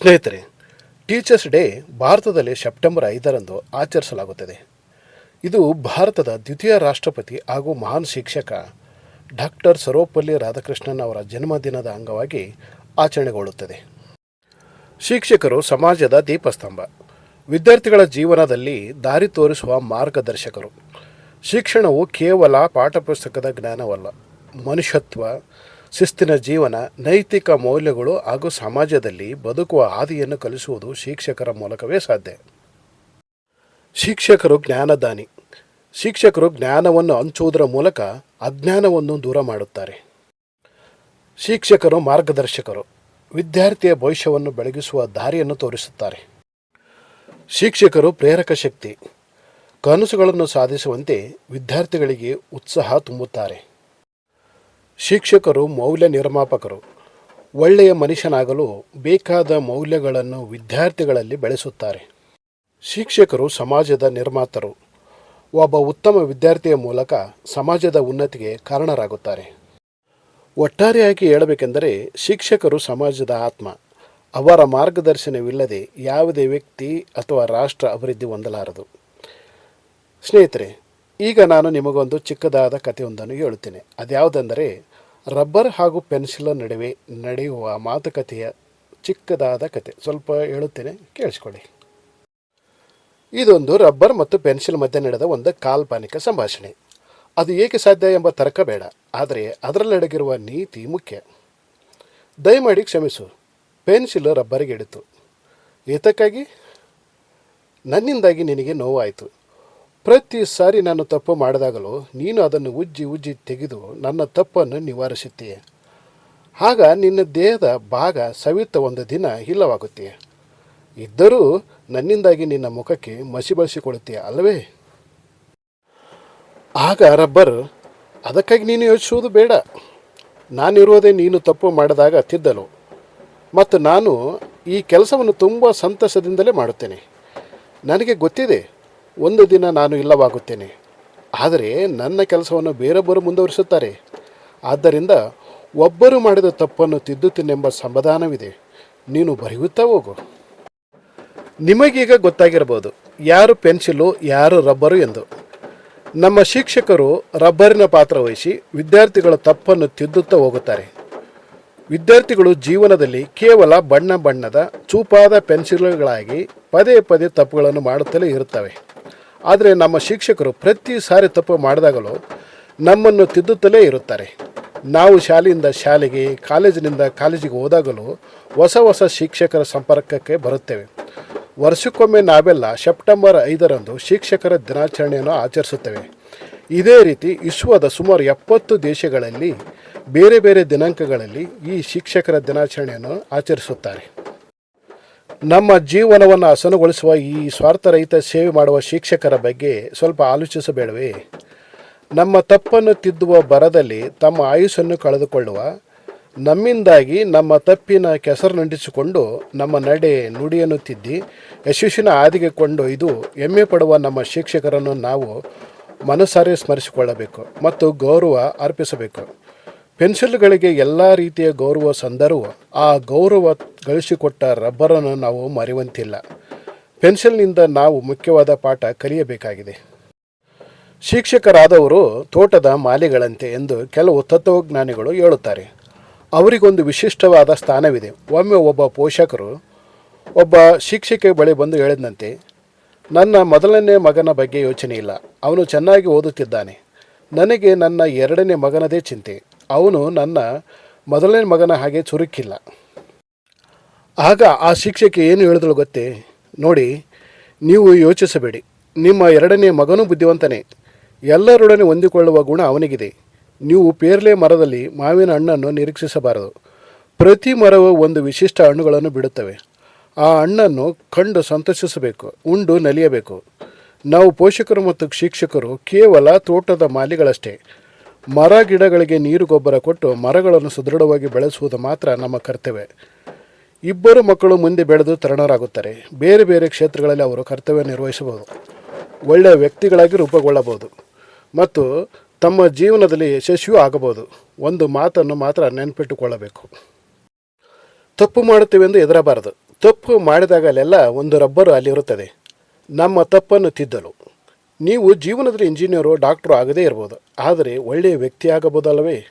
ಸ್ನೇಹಿತರೆ, teachers day ಭಾರತದಲ್ಲಿ September ಐದರಂದು ಆಚರಿಸಲಾಗುತ್ತದೆ. ಇದು ಭಾರತದ ದ್ವಿತೀಯ ರಾಷ್ಟ್ರಪತಿ ಹಾಗೂ ಮಹಾನ್ ಶಿಕ್ಷಕ ಡಾಕ್ಟರ್ ಸರ್ವಪಲ್ಲಿ ರಾಧಾಕೃಷ್ಣನ್ ಅವರ ಜನ್ಮದಿನದ ಅಂಗವಾಗಿ ಆಚರಣೆಗೊಳ್ಳುತ್ತದೆ. ಶಿಕ್ಷಕರು ಸಮಾಜದ ದೀಪಸ್ತಂಭ. ವಿದ್ಯಾರ್ಥಿಗಳ ಜೀವನದಲ್ಲಿ ದಾರಿ ತೋರಿಸುವ ಮಾರ್ಗದರ್ಶಕರು. ಶಿಕ್ಷಣವು ಕೇವಲ ಪಾಠಪುಸ್ತಕದ ಜ್ಞಾನವಲ್ಲ, ಮನುಷ್ಯತ್ವ ಶಿಸ್ತಿನ ಜೀವನ, ನೈತಿಕ ಮೌಲ್ಯಗಳು ಹಾಗೂ ಸಮಾಜದಲ್ಲಿ ಬದುಕುವ ಹಾದಿಯನ್ನು ಕಲಿಸುವುದು ಶಿಕ್ಷಕರ ಮೂಲಕವೇ ಸಾಧ್ಯ. ಶಿಕ್ಷಕರು ಜ್ಞಾನದಾನಿ. ಶಿಕ್ಷಕರು ಜ್ಞಾನವನ್ನು ಹಂಚುವುದರ ಮೂಲಕ ಅಜ್ಞಾನವನ್ನು ದೂರ ಮಾಡುತ್ತಾರೆ. ಶಿಕ್ಷಕರು ಮಾರ್ಗದರ್ಶಕರು. ವಿದ್ಯಾರ್ಥಿಯ ಭವಿಷ್ಯವನ್ನು ಬೆಳಗಿಸುವ ದಾರಿಯನ್ನು ತೋರಿಸುತ್ತಾರೆ. ಶಿಕ್ಷಕರು ಪ್ರೇರಕ ಶಕ್ತಿ. ಕನಸುಗಳನ್ನು ಸಾಧಿಸುವಂತೆ ವಿದ್ಯಾರ್ಥಿಗಳಿಗೆ ಉತ್ಸಾಹ ತುಂಬುತ್ತಾರೆ. ಶಿಕ್ಷಕರು, ಮೌಲ್ಯ ನಿರ್ಮಾಪಕರು, ಒಳ್ಳೆಯ ಮನುಷ್ಯನಾಗಲು ಬೇಕಾದ ಮೌಲ್ಯಗಳನ್ನು ವಿದ್ಯಾರ್ಥಿಗಳಲ್ಲಿ ಬೆಳೆಸುತ್ತಾರೆ. ಶಿಕ್ಷಕರು ಸಮಾಜದ ನಿರ್ಮಾತರು. ಒಬ್ಬ ಉತ್ತಮ ವಿದ್ಯಾರ್ಥಿಯ ಮೂಲಕ ಸಮಾಜದ ಉನ್ನತಿಗೆ ಕಾರಣರಾಗುತ್ತಾರೆ. ಒಟ್ಟಾರೆಯಾಗಿ ಹೇಳಬೇಕೆಂದರೆ ಶಿಕ್ಷಕರು ಸಮಾಜದ ಆತ್ಮ. ಅವರ ಮಾರ್ಗದರ್ಶನವಿಲ್ಲದೆ ಯಾವುದೇ ವ್ಯಕ್ತಿ ಅಥವಾ ರಾಷ್ಟ್ರ ಅಭಿವೃದ್ಧಿ ಹೊಂದಲಾರದು. ಸ್ನೇಹಿತರೆ, ಈಗ ನಾನು ನಿಮಗೊಂದು ಚಿಕ್ಕದಾದ ಕಥೆಯೊಂದನ್ನು ಹೇಳುತ್ತೇನೆ. ಅದ್ಯಾವುದೆಂದರೆ ರಬ್ಬರ್ ಹಾಗೂ ಪೆನ್ಸಿಲ್ ನಡುವೆ ನಡೆಯುವ ಮಾತುಕತೆಯ ಚಿಕ್ಕದಾದ ಕತೆ. ಸ್ವಲ್ಪ ಹೇಳುತ್ತೇನೆ, ಕೇಳಿಸ್ಕೊಳ್ಳಿ. ಇದೊಂದು ರಬ್ಬರ್ ಮತ್ತು ಪೆನ್ಸಿಲ್ ಮಧ್ಯೆ ನಡೆದ ಒಂದು ಕಾಲ್ಪನಿಕ ಸಂಭಾಷಣೆ. ಅದು ಏಕೆ ಸಾಧ್ಯ ಎಂಬ ತರ್ಕ ಬೇಡ, ಆದರೆ ಅದರಲ್ಲಡಗಿರುವ ನೀತಿ ಮುಖ್ಯ. ದಯಮಾಡಿ ಕ್ಷಮಿಸು, ಪೆನ್ಸಿಲ್ ರಬ್ಬರಿಗೆ ಇಡಿತು ಏತಕ್ಕಾಗಿ? ನನ್ನಿಂದಾಗಿ ನಿನಗೆ ನೋವಾಯಿತು. ಪ್ರತಿ ಸಾರಿ ನಾನು ತಪ್ಪು ಮಾಡಿದಾಗಲೂ ನೀನು ಅದನ್ನು ಉಜ್ಜಿ ಉಜ್ಜಿ ತೆಗೆದು ನನ್ನ ತಪ್ಪನ್ನು ನಿವಾರಿಸುತ್ತೀಯ ಆಗ ನಿನ್ನ ದೇಹದ ಭಾಗ ಸವಿತ ಒಂದು ದಿನ ಇಲ್ಲವಾಗುತ್ತೀಯ ಇದ್ದರೂ ನನ್ನಿಂದಾಗಿ ನಿನ್ನ ಮುಖಕ್ಕೆ ಮಸಿ ಬಳಸಿಕೊಳ್ಳುತ್ತೀಯ ಅಲ್ಲವೇ? ಆಗ ರಬ್ಬರ್, ಅದಕ್ಕಾಗಿ ನೀನು ಯೋಚಿಸುವುದು ಬೇಡ. ನಾನಿರುವುದೇ ನೀನು ತಪ್ಪು ಮಾಡಿದಾಗ ತಿದ್ದಲು. ಮತ್ತು ನಾನು ಈ ಕೆಲಸವನ್ನು ತುಂಬ ಸಂತಸದಿಂದಲೇ ಮಾಡುತ್ತೇನೆ. ನನಗೆ ಗೊತ್ತಿದೆ ಒಂದು ದಿನ ನಾನು ಇಲ್ಲವಾಗುತ್ತೇನೆ. ಆದರೆ ನನ್ನ ಕೆಲಸವನ್ನು ಬೇರೊಬ್ಬರು ಮುಂದುವರಿಸುತ್ತಾರೆ. ಆದ್ದರಿಂದ ಒಬ್ಬರು ಮಾಡಿದ ತಪ್ಪನ್ನು ತಿದ್ದುತ್ತೇನೆಂಬ ಸಮಾಧಾನವಿದೆ. ನೀನು ಬರೆಯುತ್ತಾ ಹೋಗು. ನಿಮಗೀಗ ಗೊತ್ತಾಗಿರಬಹುದು, ಯಾರು ಪೆನ್ಸಿಲು, ಯಾರು ರಬ್ಬರು ಎಂದು. ನಮ್ಮ ಶಿಕ್ಷಕರು ರಬ್ಬರಿನ ಪಾತ್ರ ವಹಿಸಿ ವಿದ್ಯಾರ್ಥಿಗಳ ತಪ್ಪನ್ನು ತಿದ್ದುತ್ತಾ ಹೋಗುತ್ತಾರೆ. ವಿದ್ಯಾರ್ಥಿಗಳು ಜೀವನದಲ್ಲಿ ಕೇವಲ ಬಣ್ಣ ಬಣ್ಣದ, ಚೂಪಾದ ಪೆನ್ಸಿಲ್ಗಳಾಗಿ ಪದೇ ಪದೇ ತಪ್ಪುಗಳನ್ನು ಮಾಡುತ್ತಲೇ ಇರುತ್ತವೆ. ಆದರೆ ನಮ್ಮ ಶಿಕ್ಷಕರು ಪ್ರತಿ ಸಾರಿ ತಪ್ಪು ಮಾಡಿದಾಗಲೂ ನಮ್ಮನ್ನು ತಿದ್ದುತ್ತಲೇ ಇರುತ್ತಾರೆ. ನಾವು ಶಾಲೆಯಿಂದ ಶಾಲೆಗೆ, ಕಾಲೇಜಿನಿಂದ ಕಾಲೇಜಿಗೆ ಹೋದಾಗಲೂ ಹೊಸ ಹೊಸ ಶಿಕ್ಷಕರ ಸಂಪರ್ಕಕ್ಕೆ ಬರುತ್ತೇವೆ. ವರ್ಷಕ್ಕೊಮ್ಮೆ ನಾವೆಲ್ಲ ಸೆಪ್ಟೆಂಬರ್ ಐದರಂದು ಶಿಕ್ಷಕರ ದಿನಾಚರಣೆಯನ್ನು ಆಚರಿಸುತ್ತೇವೆ. ಇದೇ ರೀತಿ ವಿಶ್ವದ ಸುಮಾರು ಎಪ್ಪತ್ತು ದೇಶಗಳಲ್ಲಿ, ಬೇರೆ ಬೇರೆ ದಿನಾಂಕಗಳಲ್ಲಿ ಈ ಶಿಕ್ಷಕರ ದಿನಾಚರಣೆಯನ್ನು ಆಚರಿಸುತ್ತಾರೆ. ನಮ್ಮ ಜೀವನವನ್ನು ಹಸನುಗೊಳಿಸುವ ಈ ಸ್ವಾರ್ಥರಹಿತ ಸೇವೆ ಮಾಡುವ ಶಿಕ್ಷಕರ ಬಗ್ಗೆ ಸ್ವಲ್ಪ ಆಲೋಚಿಸಬೇಡವೇ. ನಮ್ಮ ತಪ್ಪನ್ನು ತಿದ್ದುವ ಬರದಲ್ಲಿ ತಮ್ಮ ಆಯುಸ್ಸನ್ನು ಕಳೆದುಕೊಳ್ಳುವ, ನಮ್ಮಿಂದಾಗಿ ನಮ್ಮ ತಪ್ಪಿನ ಕೆಸರು ನಂಟಿಸಿಕೊಂಡು ನಮ್ಮ ನಡೆ ನುಡಿಯನ್ನು ತಿದ್ದಿ ಯಶಸ್ಸಿನ ಹಾದಿಗೆ ಕೊಂಡೊಯ್ದು ಹೆಮ್ಮೆ ಪಡುವ ನಮ್ಮ ಶಿಕ್ಷಕರನ್ನು ನಾವು ಮನಸಾರೆ ಸ್ಮರಿಸಿಕೊಳ್ಳಬೇಕು ಮತ್ತು ಗೌರವ ಅರ್ಪಿಸಬೇಕು. ಪೆನ್ಸಿಲ್ಗಳಿಗೆ ಎಲ್ಲ ರೀತಿಯ ಗೌರವ ಸಂದರೂ ಆ ಗೌರವ ಗಳಿಸಿಕೊಟ್ಟ ರಬ್ಬರನ್ನು ನಾವು ಮರೆಯುವಂತಿಲ್ಲ ಪೆನ್ಸಿಲ್ನಿಂದ ನಾವು ಮುಖ್ಯವಾದ ಪಾಠ ಕಲಿಯಬೇಕಾಗಿದೆ. ಶಿಕ್ಷಕರಾದವರು ತೋಟದ ಮಾಲಿಗಳಂತೆ ಎಂದು ಕೆಲವು ತತ್ವಜ್ಞಾನಿಗಳು ಹೇಳುತ್ತಾರೆ. ಅವರಿಗೊಂದು ವಿಶಿಷ್ಟವಾದ ಸ್ಥಾನವಿದೆ. ಒಮ್ಮೆ ಒಬ್ಬ ಪೋಷಕರು ಒಬ್ಬ ಶಿಕ್ಷಕ ಬಳಿ ಬಂದು ಹೇಳಿದಂತೆ, ನನ್ನ ಮೊದಲನೇ ಮಗನ ಬಗ್ಗೆ ಯೋಚನೆ ಇಲ್ಲ. ಅವನು ಚೆನ್ನಾಗಿ ಓದುತ್ತಿದ್ದಾನೆ. ನನಗೆ ನನ್ನ ಎರಡನೇ ಮಗನದೇ ಚಿಂತೆ. ಅವನು ನನ್ನ ಮೊದಲನೇ ಮಗನ ಹಾಗೆ ಚುರುಕಿಲ್ಲ. ಆಗ ಆ ಶಿಕ್ಷಕಿ ಏನು ಹೇಳಿದಳು ಗೊತ್ತೇ? ನೋಡಿ, ನೀವು ಯೋಚಿಸಬೇಡಿ. ನಿಮ್ಮ ಎರಡನೇ ಮಗನೂ ಬುದ್ಧಿವಂತನೇ. ಎಲ್ಲರೊಡನೆ ಹೊಂದಿಕೊಳ್ಳುವ ಗುಣ ಅವನಿಗಿದೆ. ನೀವು ಪೇರ್ಲೆ ಮರದಲ್ಲಿ ಮಾವಿನ ಹಣ್ಣನ್ನು ನಿರೀಕ್ಷಿಸಬಾರದು. ಪ್ರತಿ ಮರವು ಒಂದು ವಿಶಿಷ್ಟ ಹಣ್ಣುಗಳನ್ನು ಬಿಡುತ್ತವೆ. ಆ ಹಣ್ಣನ್ನು ಕಂಡು ಸಂತೋಷಿಸಬೇಕು, ಉಂಡು ನಲಿಯಬೇಕು. ನಾವು ಪೋಷಕರು ಮತ್ತು ಶಿಕ್ಷಕರು ಕೇವಲ ತೋಟದ ಮಾಲಿಗಳಷ್ಟೇ. ಮರ ಗಿಡಗಳಿಗೆ ನೀರು ಗೊಬ್ಬರ ಕೊಟ್ಟು ಮರಗಳನ್ನು ಸುದೃಢವಾಗಿ ಬೆಳೆಸುವುದು ಮಾತ್ರ ನಮ್ಮ ಕರ್ತವ್ಯ. ಇಬ್ಬರು ಮಕ್ಕಳು ಮುಂದೆ ಬೆಳೆದು ತರಣರಾಗುತ್ತಾರೆ. ಬೇರೆ ಬೇರೆ ಕ್ಷೇತ್ರಗಳಲ್ಲಿ ಅವರು ಕರ್ತವ್ಯ ನಿರ್ವಹಿಸಬಹುದು. ಒಳ್ಳೆಯ ವ್ಯಕ್ತಿಗಳಾಗಿ ರೂಪುಗೊಳ್ಳಬಹುದು. ಮತ್ತು ತಮ್ಮ ಜೀವನದಲ್ಲಿ ಯಶಸ್ವಿಯೂ ಆಗಬಹುದು. ಒಂದು ಮಾತನ್ನು ಮಾತ್ರ ನೆನಪಿಟ್ಟುಕೊಳ್ಳಬೇಕು. ತಪ್ಪು ಮಾಡುತ್ತೇವೆ ಎಂದು ಹೆದರಬಾರದು. ತಪ್ಪು ಮಾಡಿದಾಗಲೆಲ್ಲ ಒಂದು ರಬ್ಬರು ಅಲ್ಲಿರುತ್ತದೆ. ನಮ್ಮ ತಪ್ಪನ್ನು ತಿದ್ದಲು. ನೀವು ಜೀವನದಲ್ಲಿ ಇಂಜಿನಿಯರು ಡಾಕ್ಟ್ರು ಆಗದೇ ಇರ್ಬೋದು. ಆದರೆ ಒಳ್ಳೆಯ ವ್ಯಕ್ತಿ ಆಗಬಹುದಲ್ಲವೇ?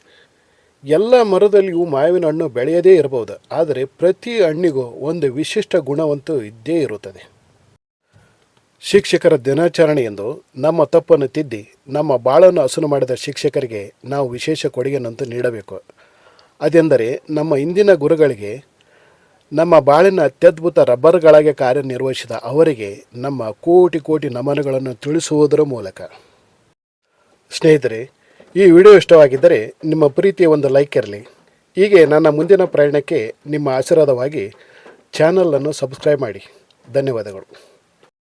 ಎಲ್ಲ ಮರದಲ್ಲಿಯೂ ಮಾವಿನ ಹಣ್ಣು ಬೆಳೆಯದೇ ಇರಬಹುದು ಆದರೆ ಪ್ರತಿ ಹಣ್ಣಿಗೂ ಒಂದು ವಿಶಿಷ್ಟ ಗುಣವಂತೂ ಇದ್ದೇ ಇರುತ್ತದೆ. ಶಿಕ್ಷಕರ ದಿನಾಚರಣೆಯಂದು ನಮ್ಮ ತಪ್ಪನ್ನು ತಿದ್ದಿ, ನಮ್ಮ ಬಾಳನ್ನು ಹಸನು ಮಾಡಿದ ಶಿಕ್ಷಕರಿಗೆ ನಾವು ವಿಶೇಷ ಕೊಡುಗೆಯನ್ನಂತೂ ನೀಡಬೇಕು. ಅದೆಂದರೆ ನಮ್ಮ ಇಂದಿನ ಗುರುಗಳಿಗೆ ನಮ್ಮ ಬಾಳಿನ ಅತ್ಯದ್ಭುತ ರಬ್ಬರ್ಗಳಾಗಿ ಕಾರ್ಯನಿರ್ವಹಿಸಿದ ಅವರಿಗೆ ನಮ್ಮ ಕೋಟಿ ಕೋಟಿ ನಮನಗಳನ್ನು ತಿಳಿಸುವುದರ ಮೂಲಕ. ಸ್ನೇಹಿತರೆ, ಈ ವಿಡಿಯೋ ಇಷ್ಟವಾಗಿದ್ದರೆ ನಿಮ್ಮ ಪ್ರೀತಿಯ ಒಂದು ಲೈಕ್ ಇರಲಿ. ಹೀಗೆ ನನ್ನ ಮುಂದಿನ ಪ್ರಯಾಣಕ್ಕೆ ನಿಮ್ಮ ಆಶೀರ್ವಾದವಾಗಿ ಚಾನಲನ್ನು ಸಬ್ಸ್ಕ್ರೈಬ್ ಮಾಡಿ. ಧನ್ಯವಾದಗಳು.